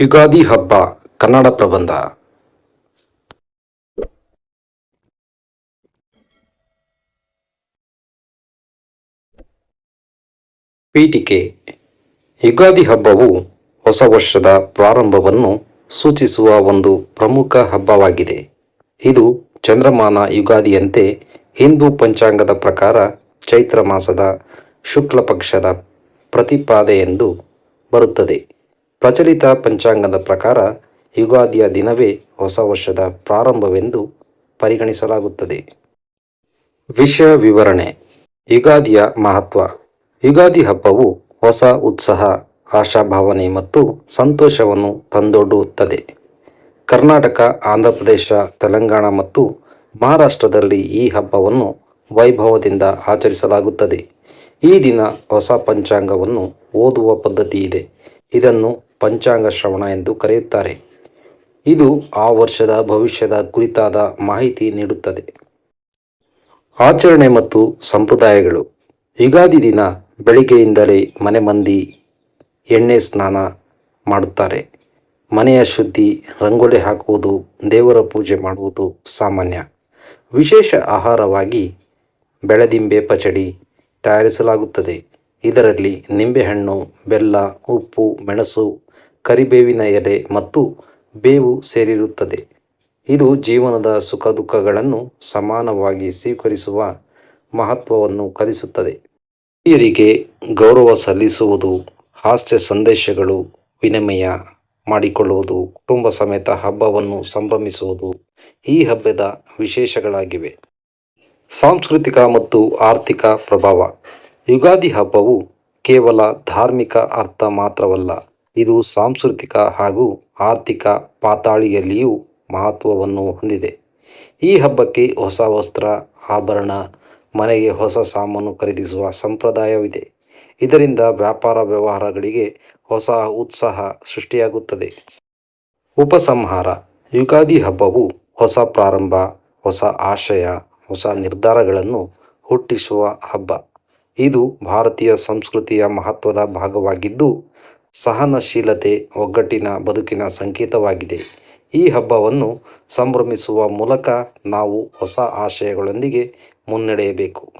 ಯುಗಾದಿ ಹಬ್ಬ, ಕನ್ನಡ ಪ್ರಬಂಧ. ಪೀಠಿಕೆ. ಯುಗಾದಿ ಹಬ್ಬವು ಹೊಸ ವರ್ಷದ ಪ್ರಾರಂಭವನ್ನು ಸೂಚಿಸುವ ಒಂದು ಪ್ರಮುಖ ಹಬ್ಬವಾಗಿದೆ. ಇದು ಚಂದ್ರಮಾನ ಯುಗಾದಿಯಂತೆ ಹಿಂದೂ ಪಂಚಾಂಗದ ಪ್ರಕಾರ ಚೈತ್ರ ಮಾಸದ ಶುಕ್ಲ ಪಕ್ಷದ ಪ್ರತಿಪಾದೆಯೆಂದು ಬರುತ್ತದೆ. ಪ್ರಚಲಿತ ಪಂಚಾಂಗದ ಪ್ರಕಾರ ಯುಗಾದಿಯ ದಿನವೇ ಹೊಸ ವರ್ಷದ ಪ್ರಾರಂಭವೆಂದು ಪರಿಗಣಿಸಲಾಗುತ್ತದೆ. ವಿಷಯ ವಿವರಣೆ. ಯುಗಾದಿಯ ಮಹತ್ವ. ಯುಗಾದಿ ಹಬ್ಬವು ಹೊಸ ಉತ್ಸಾಹ, ಆಶಾಭಾವನೆ ಮತ್ತು ಸಂತೋಷವನ್ನು ತಂದೊಡ್ಡುತ್ತದೆ. ಕರ್ನಾಟಕ, ಆಂಧ್ರಪ್ರದೇಶ, ತೆಲಂಗಾಣ ಮತ್ತು ಮಹಾರಾಷ್ಟ್ರದಲ್ಲಿ ಈ ಹಬ್ಬವನ್ನು ವೈಭವದಿಂದ ಆಚರಿಸಲಾಗುತ್ತದೆ. ಈ ದಿನ ಹೊಸ ಪಂಚಾಂಗವನ್ನು ಓದುವ ಪದ್ಧತಿ ಇದೆ ಇದನ್ನು ಪಂಚಾಂಗ ಶ್ರವಣ ಎಂದು ಕರೆಯುತ್ತಾರೆ. ಇದು ಆ ವರ್ಷದ ಭವಿಷ್ಯದ ಕುರಿತಾದ ಮಾಹಿತಿ ನೀಡುತ್ತದೆ. ಆಚರಣೆ ಮತ್ತು ಸಂಪ್ರದಾಯಗಳು. ಯುಗಾದಿ ದಿನ ಬೆಳಿಗ್ಗೆಯಿಂದಲೇ ಮನೆ ಮಂದಿ ಎಣ್ಣೆ ಸ್ನಾನ ಮಾಡುತ್ತಾರೆ. ಮನೆಯ ಶುದ್ಧಿ, ರಂಗೋಲಿ ಹಾಕುವುದು, ದೇವರ ಪೂಜೆ ಮಾಡುವುದು ಸಾಮಾನ್ಯ. ವಿಶೇಷ ಆಹಾರವಾಗಿ ಬೆಳದಿಂಬೆ ಪಚಡಿ ತಯಾರಿಸಲಾಗುತ್ತದೆ. ಇದರಲ್ಲಿ ನಿಂಬೆಹಣ್ಣು, ಬೆಲ್ಲ, ಉಪ್ಪು, ಮೆಣಸು, ಕರಿಬೇವಿನ ಎಲೆ ಮತ್ತು ಬೇವು ಸೇರಿರುತ್ತದೆ. ಇದು ಜೀವನದ ಸುಖ ದುಃಖಗಳನ್ನು ಸಮಾನವಾಗಿ ಸ್ವೀಕರಿಸುವ ಮಹತ್ವವನ್ನು ಕಲಿಸುತ್ತದೆ. ಹಿರಿಯರಿಗೆ ಗೌರವ ಸಲ್ಲಿಸುವುದು, ಹಾಸ್ಯ ಸಂದೇಶಗಳು ವಿನಿಮಯ ಮಾಡಿಕೊಳ್ಳುವುದು, ಕುಟುಂಬ ಸಮೇತ ಹಬ್ಬವನ್ನು ಸಂಭ್ರಮಿಸುವುದು ಈ ಹಬ್ಬದ ವಿಶೇಷಗಳಾಗಿವೆ. ಸಾಂಸ್ಕೃತಿಕ ಮತ್ತು ಆರ್ಥಿಕ ಪ್ರಭಾವ. ಯುಗಾದಿ ಹಬ್ಬವು ಕೇವಲ ಧಾರ್ಮಿಕ ಅರ್ಥ ಮಾತ್ರವಲ್ಲ, ಇದು ಸಾಂಸ್ಕೃತಿಕ ಹಾಗೂ ಆರ್ಥಿಕ ಪಾತಾಳಿಯಲ್ಲಿಯೂ ಮಹತ್ವವನ್ನು ಹೊಂದಿದೆ. ಈ ಹಬ್ಬಕ್ಕೆ ಹೊಸ ವಸ್ತ್ರ, ಆಭರಣ, ಮನೆಗೆ ಹೊಸ ಸಾಮಾನು ಖರೀದಿಸುವ ಸಂಪ್ರದಾಯವಿದೆ. ಇದರಿಂದ ವ್ಯಾಪಾರ ವ್ಯವಹಾರಗಳಿಗೆ ಹೊಸ ಉತ್ಸಾಹ ಸೃಷ್ಟಿಯಾಗುತ್ತದೆ. ಉಪಸಂಹಾರ. ಯುಗಾದಿ ಹಬ್ಬವು ಹೊಸ ಪ್ರಾರಂಭ, ಹೊಸ ಆಶಯ, ಹೊಸ ನಿರ್ಧಾರಗಳನ್ನು ಹುಟ್ಟಿಸುವ ಹಬ್ಬ. ಇದು ಭಾರತೀಯ ಸಂಸ್ಕೃತಿಯ ಮಹತ್ವದ ಭಾಗವಾಗಿದ್ದು, ಸಹನಶೀಲತೆ ಒಗ್ಗಟ್ಟಿನ ಬದುಕಿನ ಸಂಕೇತವಾಗಿದೆ. ಈ ಹಬ್ಬವನ್ನು ಸಂಭ್ರಮಿಸುವ ಮೂಲಕ ನಾವು ಹೊಸ ಆಶಯಗಳೊಂದಿಗೆ ಮುನ್ನಡೆಯಬೇಕು.